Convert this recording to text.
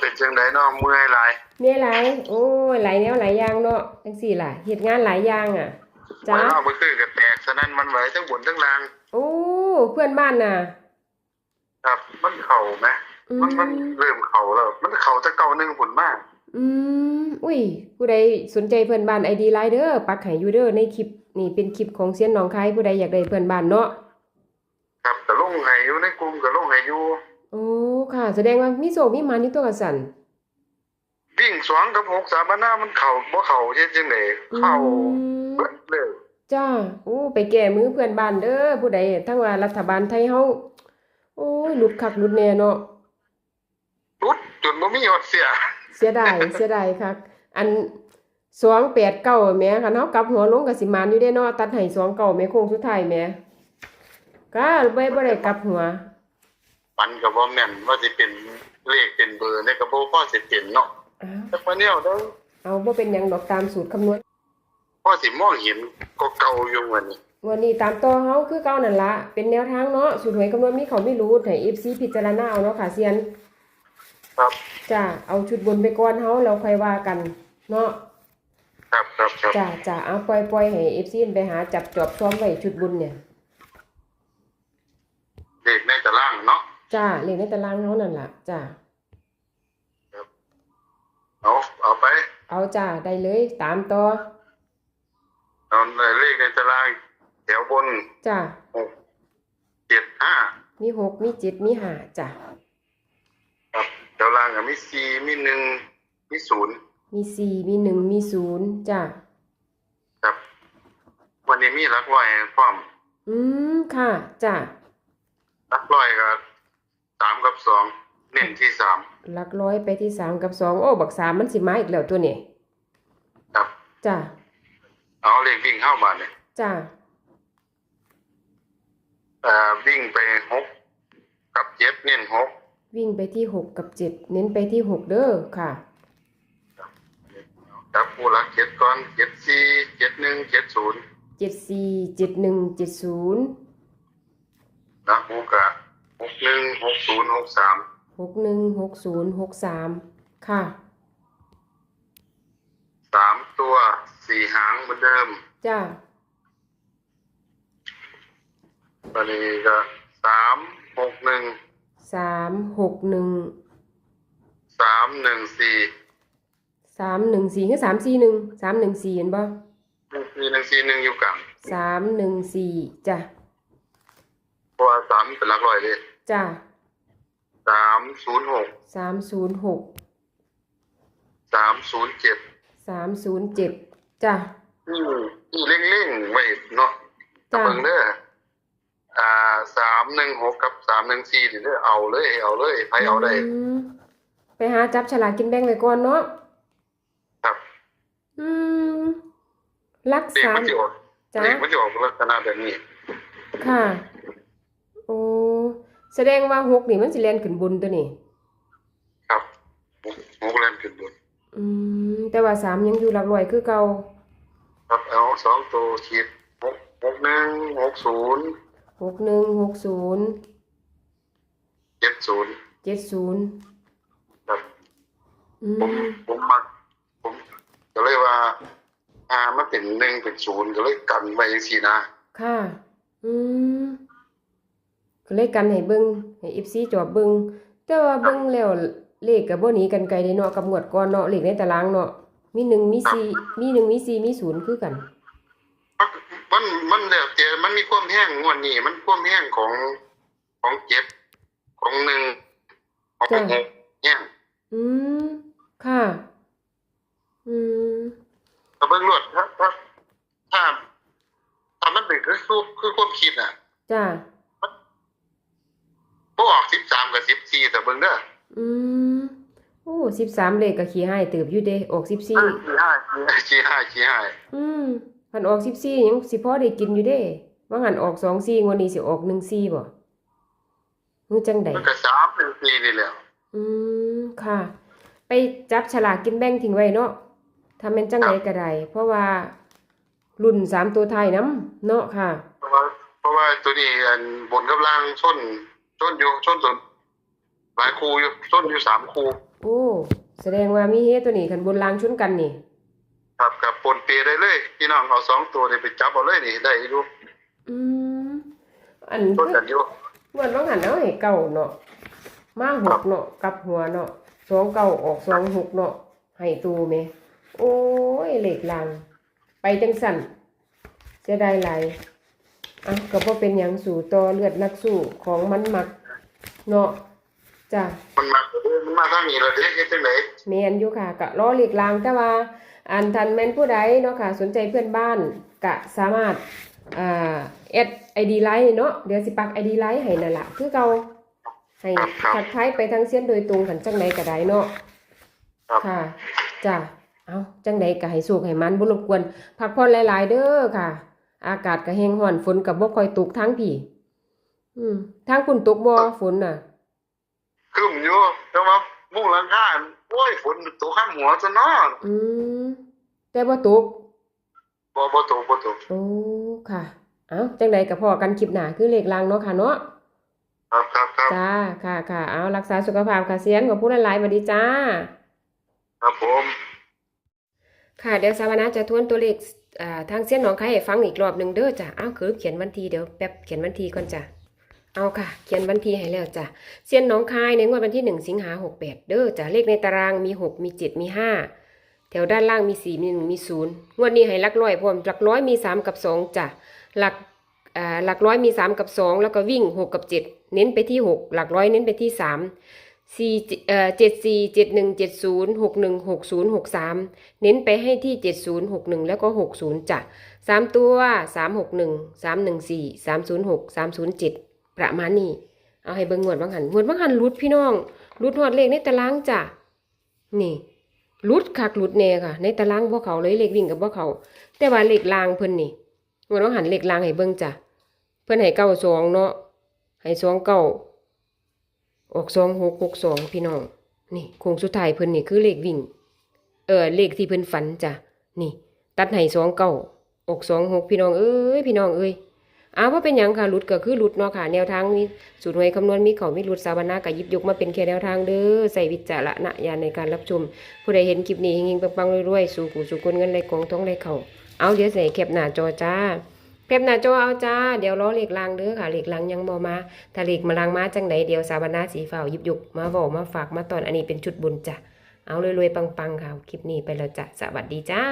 เป็นจังไดเนาะเมื่อยหลายเมียหลายโอ้ยหลายแนวหลายอย่างเนาะจังซี่ล่ะเฮ็ดงานหลายอย่างอะจ้ามันเอาไปคือก็แตกสนั่นมันไหวทั้งบนทั้งล่าง โอ้เพื่อนบ้านน่ะ ครับมันเข่าไหมอืมันมันมเริ่มเข่าแล้ว มันเข่าแตะเก่าหนึงผลมาก อืมอุ้ยผู้ใดสนใจเพื่อนบ้านไอดีไลน์เด้อปักให้อยู่เด้อในคลิปนี่เป็นคลิปของเซียนหนองคายผู้ใดอยากได้เพื่อนบ้านเนาะครับก็ลงให้อยู่ในกลุ่มก็ลงให้อยู่โอ้ ค่ะ แสดงว่ามีโศกมีหมานี่ตัวกระสันวิ่งสองกับหกสามหน้ามันเข่าบ่เข่าเฮ็ดจังไดเข่าอืมเบิดเลยจ้าโอ้ไปแก้มือเพื่อนบ้านเด้อผู้ใดทั้งว่ารัฐบาลไทยเฮาโอ้ยหลุดคักหลุดแน่เนาะรุดจนบ่มีฮอดเสีย เสียดายเสียดายคักอัน289แหม่คันเฮากลับหัวลงก็สิมานอยู่เด้เนาะตัดให้29แหม่โค้งสุดท้ายแหม่ก็บ่บ่ได้กลับหัว ปันก็บ่แม่นว่าสิเป็นเลขเป็นเบอร์ในก็บ่พอสิเป็นเนาะอ้าวแต่ว่าแนวเด้อเอาบ่เป็นหยังดอกตามสูตรคำนวณพอสิมองเห็นก็เก่าอยู่วันนี้วันนี้ตามต่อเฮาคือเก่านั่นละเป็นแนวทางเนาะสูตรหวยคำนวณมีเขาไม่รู้ให้ FC พิจารณาเอาเนาะค่ะเซียนครับ จ้าเอาชุดบนไปก่อนเฮาแล้วค่อยว่ากัน เนาะครับครับครับจ้าจ้าเอาปล่อยปล่อยให้ FC ไปหาจับจอบซ้อมไว้ชุดบนเนี่ย เลขในตารางเนาะ จ้าเลขในตารางเฮานั่นล่ะจ้าเอาเอาไป เอาจ้าได้เลยตามต่อเอาเลขในตารางแถวบนจ้าหกเจ็ดห้ามีหกมีเจ็ดมีห้าจ้าครับแถวล่างก็มีสี่มีหนึ่งมีศูนย์มีสี่มีหนึ่งมีศูนย์จ้าครับ วันนี้มีหลักร้อยพร้อม อืมค่ะจ้าหลักร้อยก็ สามกับสองเน้นที่สามหลักร้อยไปที่สามกับสองโอ้บักสามมันสิมาอีกแล้วตัวนี้ครับจ้าเอาเลขวิ่งเข้ามาเนี่ยจ้าเอ่อวิ่งไปหกกับเจ็ดเน้นหกวิ่งไปที่หกกับเจ็ดเน้นไปที่หกเด้อค่ะจับผู้หลักเจ็ดก่อนเจ็ดสี่เจ็ดหนึ่งเจ็ดศูนย์เจ็ดสี่เจ็ดหนึ่งเจ็ดศูนย์หลักหูกะ หกหนึ่งหกศูนย์หกสามหกหนึ่งหกศูนย์หกสามค่ะสามตัวสี่หางเหมือนเดิมจ้าตอนนี้ก็สามหกหนึ่งสามหกหนึ่งสามหนึ่งสี่สามหนึ่งสี่คือสามสี่หนึ่งสามหนึ่งสี่เห็นบ่หนึ่งสี่หนึ่งสี่หนึ่งอยู่กลางสามหนึ่งสี่จ้าเพราะว่าสามเป็นหลักร้อยเลย จ้าสามศูนย์หกสามศูนย์หกสามศูนย์เจ็ดสามศูนย์เจ็ดจ้านี่นี่เร่งๆไว้เนาะจ้าเบิ่งเด้ออ่าสามหนึ่งหกกับสามหนึ่งสี่เด้อเอาเลย เอาเลยไปเอาได้มไปหาจับฉลากกินแบ่งไว้ก่อนเนาะครับอืมรักเด็กสามัมนจะออกจ้าเด็กมันจะออกลักษณะแบบนี้ค่ะ โอ้ แสดงว่าหกนี่มันสิแล่นขึ้นบนตัวนี่ครับหกหกแรงขึ้นบน อืมแต่ว่าสามยังอยู่หลักร้อยคือเก่าครับเอาสองตัวขีดหกหกหนึ่งหกศูนย์หกหนึ่งหกศูนย์เจ็ดศูนย์เจ็ดศูนย์ครับอืผมมผมมักผมก็เลยว่าอ่ามันเป็นหนึ่งเป็นศูนย์ก็เลยกันไว้จังซี่นะค่ะ อืม ก็เลยกันให้เบิ่งให้ FC จอบเบิ่งแต่ว่าเบิ่งแล้วเลขก็บ่หนีกันไกลเด้เนาะกับงวดก่อนเนาะเลขในตารางเนาะมีหนึ่งมีสี่มีหนึ่งมีสี่มีศูนย์คือกัน มันมันแล้วแต่มันมีความแห้งงวดนี้มันความแห้งของของเจ็ดของหนึ่งของจ้ะหกแห้งอืมค่ะ อืมแต่เบิ่งรวดถ้าถ้าถ้าถ้ามันเป็นคือคือคือความคิดอะ จ้า บ่ออกสิบสามกับสิบสี่แต่ เบิ่งเด้ออืมโอ้สิบสามเลขก็ขี้ให้เติบอยู่เด้ออกสิบสี่ชี้ห้าชี้ห้าชี้ห้าอืมหันออกสิบสี่ยังสิพอได้กินอยู่เด้ว่าหันออกสองสี่งวดนี้สิออกหนึ่งสี่บ่มือจังใดมันก็สามหนึ่งสี่นี่แหละอืมค่ะ ไปจับฉลากกินแบ่งทิ้งไว้เนาะถ้าแม่นจังใดก็ได้เพราะว่ารุ่นสามตัวไทายน้ำเนาะค่ะ เพราะว่าเพราะว่าตัวนี้อันบนกับล่างส้นส้นอยู่ส้นส้น หลายคู่อยู่ต้นอยู่สามคู่โอ้แสดงว่ามีเฮตัวนี้คันบนรางชนกันนี่ ครับกับปนเปได้เลยพี่น้องเอาสองตัวนี่ไปจับเอาเลยนี่ได้อยู่อืมอันต้นกันอยู่เมื่อน้องหันเอาให้เก่าเนาะมาหกเนาะกลับหัวเนาะสองเก่าออกสองหกเนาะให้ตูแม่โอ้ยเหล็กลาง ไปจังสั่นเสียดายหลายอะก็บ่เป็นหยังสู่ต่อเลือดนักสู้ของมันมัก เนาะ จ้ะมันมามันมาทางนี้แล้วเด้เฮ็ดจังไดแม่นอยู่ค่ะก็รอเหล็กลางแต่ว่า อันทันแม่นผู้ใดเนาะค่ะ สนใจเพื่อนบ้านก็สามารถอ่าแอด ID ไลน์เนาะเดี๋ยวสิปัก ID ไลน์ให้นั่นล่ะคือเก่าให้ทักทายไปทางเส้นโดยตรงกันจังใดก็ได้เนาะครับค่ะจ้ะเอาจังใดก็ให้สุขให้มันบ่รบกวนพักผ่อนหลาย ๆ เด้อค่ะ อากาศก็แห้งร้อนฝนก็บ่ค่อยตกทางพี่อืมทางคุณตกบ่ฝนน่ะ คึมอยู่แต่ว่ามุ้งหลังคาโอ้ยฝนตกข้างหัวซะเนาะอืมแต่บ่ตกบ่บ่ตกบ่ตกโอ้ค่ะ เอาจังใดกับพอกันคลิปหน้าคือเลขลางเนาะค่ะเนาะครับครับครับจ้าค่ะค่ะเอารักษาสุขภาพค่ะเสียงขอบคุณหลายๆสวัสดีจ้า ครับผม ค่ะเดี๋ยวสาวนาจะทวนตัวเลขอ่าทางเส้นหนองคายให้ฟังอีกรอบหนึ่งเด้อจ้ะเอาคือเขียนวันทีเดี๋ยวแป๊บเขียนวันทีก่อนจ้ะ เอาค่ะ เขียนวันทีให้แล้วจ้ะเส้นหนองคายในงวดวันที่หนึ่งสิงหาหกแปดเด้อจ้ะเลขในตารางมีหกมีเจ็ดมีห้าแถวด้านล่างมีสี่มีหนึ่งมีศูนย์งวดนี้ให้หลักร้อยพร้อมหลักร้อยมีสามกับสองจ้ะหลักอ่าหลักร้อยมีสามกับสองแล้วก็วิ่งหกกับเจ็ดเน้นไปที่หกหลักร้อยเน้นไปที่สามสี่เอ่อเจ็ดสี่เจ็ดหนึ่งเจ็ดศูนย์หกหนึ่งหกศูนย์หกสามเน้นไปให้ที่เจ็ดศูนย์หกหนึ่งแล้วก็หกศูนย์จ้ะสามตัวสามหกหนึ่งสามหนึ่งสี่สามศูนย์หกสามศูนย์เจ็ด ประมาณนี้ เอาให้เบิ่งงวดบางหันงวดบางหันรุดพี่น้องรุดหอดเลขในตารางจ้ะนี่รุดคักรุดแน่ค่ะ ในตารางพวกเขาเลยเลขวิ่งกับพวกเขา แต่ว่าเลขลางเพิ่นนี่งวดบางหันเลขลางให้เบิ่งจ้ะเพิ่นให้เก้าสองเนาะให้สองเก้าออกสองหกหกสองพี่น้องนี่โค้งสุดท้ายเพิ่นนี่คือเลขวิ่ง เออเลขที่เพิ่นฝันจ้ะนี่ ตัดให้สองเก้าออกสองหกพี่น้องเอ้ยพี่น้องเอ้ย อ้าวว่าเป็นหยังค่ะหลุดก็คือหลุดเนาะค่ะ แนวทางมีสูตรหวยคำนวณมีเขามีหลุดสาวนากับยิบยกมาเป็นแค่แนวทางเด้อใส่วิจารณญาณในการรับชม ผู้ใดเห็นคลิปนี้เฮงๆปังๆรวยๆสู่หูสู่คนเงินไหลกองท้องไหลเข่าเอาเดี๋ยวใส่แคปหน้าจอจ้าแคปหน้าจอเอาจ้าเดี๋ยวรอเหล็กลางเด้อค่ะเหล็กลางยังบ่มาถ้าเหล็กมาลางมาจังไดเดี๋ยวสาบานาสีฝ่ายิบยุกมาเว้ามาฝากมาตอนอันนี้เป็นชุดบุญจ้ะเอารวยๆปังๆค่ะคลิปนี้ไปแล้วจ้ะสวัสดีจ้า